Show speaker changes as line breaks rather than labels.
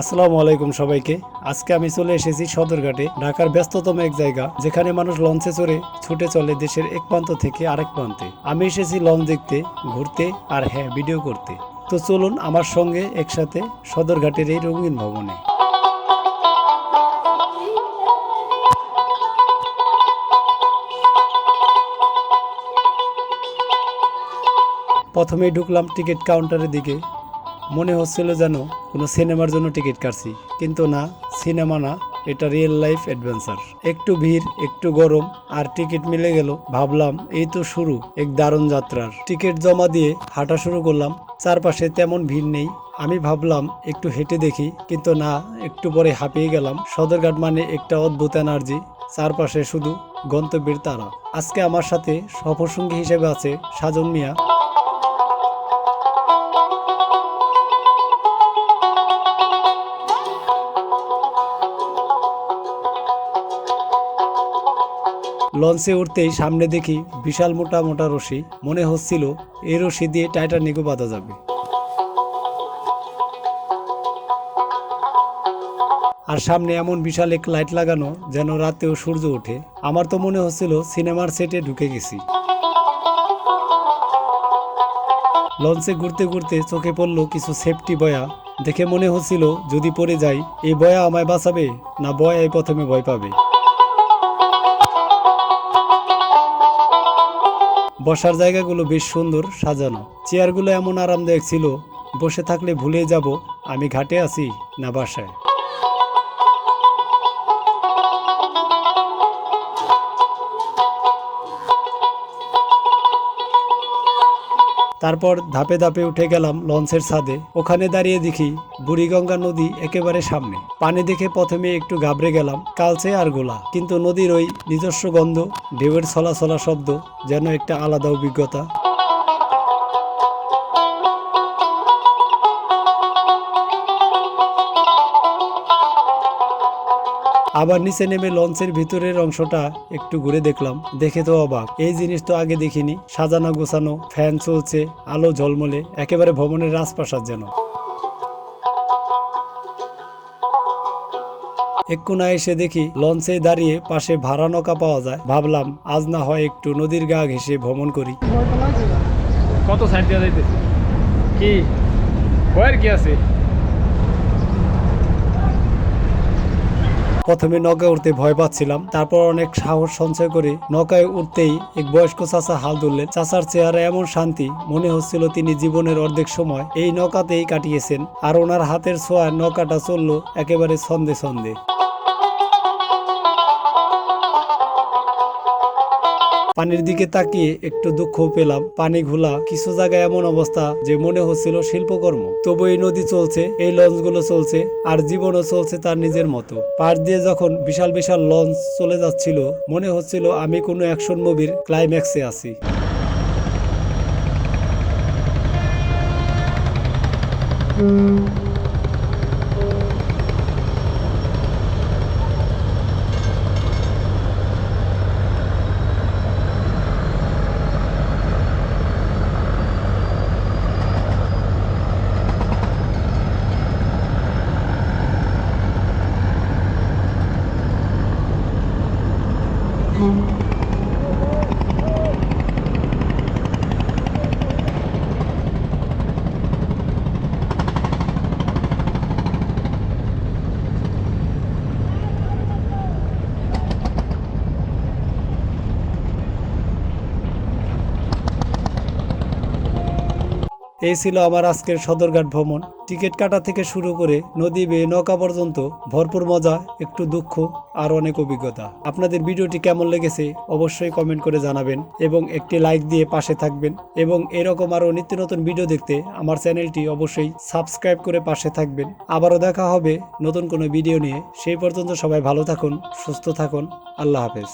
আসসালামু আলাইকুম সবাইকে। আজকে আমি চলে এসেছি সদরঘাটে, ঢাকার ব্যস্ততম এক জায়গা, যেখানে মানুষ লঞ্চে চড়ে ছুটে চলে দেশের এক প্রান্ত থেকে আরেক প্রান্তে। আমি এসেছি লঞ্চ দেখতে, ঘুরতে আর হ্যাঁ ভিডিও করতে। তো চলুন আমার সঙ্গে একসাথে সদরঘাটের এই রঙিন ভবনে। প্রথমেই ঢুকলাম টিকিট কাউন্টারের দিকে। মনে হচ্ছিল যেন কোনো সিনেমার জন্য টিকিট কাটছি। কিন্তু না, সিনেমা না, এটা রিয়েল লাইফ অ্যাডভেঞ্চার একটু ভিড়, একটু গরম, আর টিকিট মিলে গেল। ভাবলাম, এই তো শুরু, এক দারুণ যাত্রার। টিকিট জমা দিয়ে হাঁটা শুরু করলাম। চারপাশে তেমন ভিড় নেই। আমি ভাবলাম, একটু হেঁটে দেখি। কিন্তু না, একটু পরে হাঁপিয়ে গেলাম। সদরঘাট মানে একটা অদ্ভুত এনার্জি চারপাশে শুধু গন্তব্যের তারা। আজকে আমার সাথে সফরসঙ্গী হিসেবে আছে সাজন মিয়া। লঞ্চে উঠতেই সামনে দেখি বিশাল মোটা মোটা রশি। মনে হচ্ছিল এই রশি দিয়ে টাইটানিকও বাঁধা যাবে। আর সামনে এমন বিশাল এক লাইট লাগানো যেন রাতেও সূর্য ওঠে। আমার তো মনে হচ্ছিল সিনেমার সেটে ঢুকে গেছি। লঞ্চে ঘুরতে ঘুরতে চোখে পড়ল কিছু সেফটি বয়া। দেখে মনে হচ্ছিল যদি পড়ে যাই, এই বয়া আমায় বাঁচাবে না বয়াই প্রথমে ভয় পাবে। বসার জায়গাগুলো বেশ সুন্দর সাজানো। চেয়ারগুলো এমন আরামদায়ক ছিল, বসে থাকলে ভুলে যাব, আমি ঘাটে আছি না বাসায়। তারপর ধাপে ধাপে উঠে গেলাম লঞ্চের ছাদে। ওখানে দাঁড়িয়ে দেখি বুড়িগঙ্গা নদী একেবারে সামনে। পানি দেখে প্রথমে একটু ঘাবড়ে গেলাম, কালচে আর গোলা। কিন্তু নদীর ওই নিজস্ব গন্ধ, ঢেউয়ের ছলা ছলা শব্দ, যেন একটা আলাদা অভিজ্ঞতা। আবার নিচে নেমে লঞ্চের ভিতরের অংশটা একটু ঘুরে দেখলাম। দেখে তো অবাক। এই জিনিস তো আগে দেখিনি। সাজানো গোছানো, ফ্যান চলছে, আলো ঝলমলে, একেবারে ভবনের রাজপ্রাসাদ যেন। একটুনা এসে দেখি লঞ্চে দাঁড়িয়ে পাশে ভাড়া নৌকা পাওয়া যায়। ভাবলাম, আজ না হয় একটু নদীর গা ঘেসে ভ্রমণ করি।
কত সাইড দেওয়া যাইতেছে? কি? ভয়ের কি আছে?
প্রথমে নৌকায় উঠতে ভয় পাচ্ছিলাম। তারপর অনেক সাহস সঞ্চয় করে নৌকায় উঠতেই এক বয়স্ক চাচা হাল ধরলেন। চাচার চেহারা এমন শান্তি মনে হচ্ছিল তিনি জীবনের অর্ধেক সময় এই নৌকাতেই কাটিয়েছেন আর ওনার হাতের ছোঁয়া নৌকাটা চলল একেবারে ছন্দে ছন্দে। পানির দিকে তাকিয়ে একটু দুঃখ পেলাম। পানি ঘোলা, কিছু জায়গায় এমন অবস্থা যে মনে হচ্ছিল শিল্পকর্ম। তবু এই নদী চলছে, এই লঞ্চগুলো চলছে, আর জীবনও চলছে তার নিজের মতো। পাশ দিয়ে যখন বিশাল বিশাল লঞ্চ চলে যাচ্ছিল, মনে হচ্ছিল আমি কোনো অ্যাকশন মুভির ক্লাইম্যাক্সে আছি। এই ছিল আমার আজকের সদরঘাট ভ্রমণ। টিকিট কাটা থেকে শুরু করে নদী বেয়ে নৌকা পর্যন্ত ভরপুর মজা, একটু দুঃখ আর অনেক অভিজ্ঞতা। আপনাদের ভিডিওটি কেমন লেগেছে অবশ্যই কমেন্ট করে জানাবেন এবং একটি লাইক দিয়ে পাশে থাকবেন এবং এরকম আরও নিত্য নতুন ভিডিও দেখতে আমার চ্যানেলটি অবশ্যই সাবস্ক্রাইব করে পাশে থাকবেন। আবারও দেখা হবে নতুন কোনো ভিডিও নিয়ে। সেই পর্যন্ত সবাই ভালো থাকুন, সুস্থ থাকুন। আল্লাহ হাফেজ।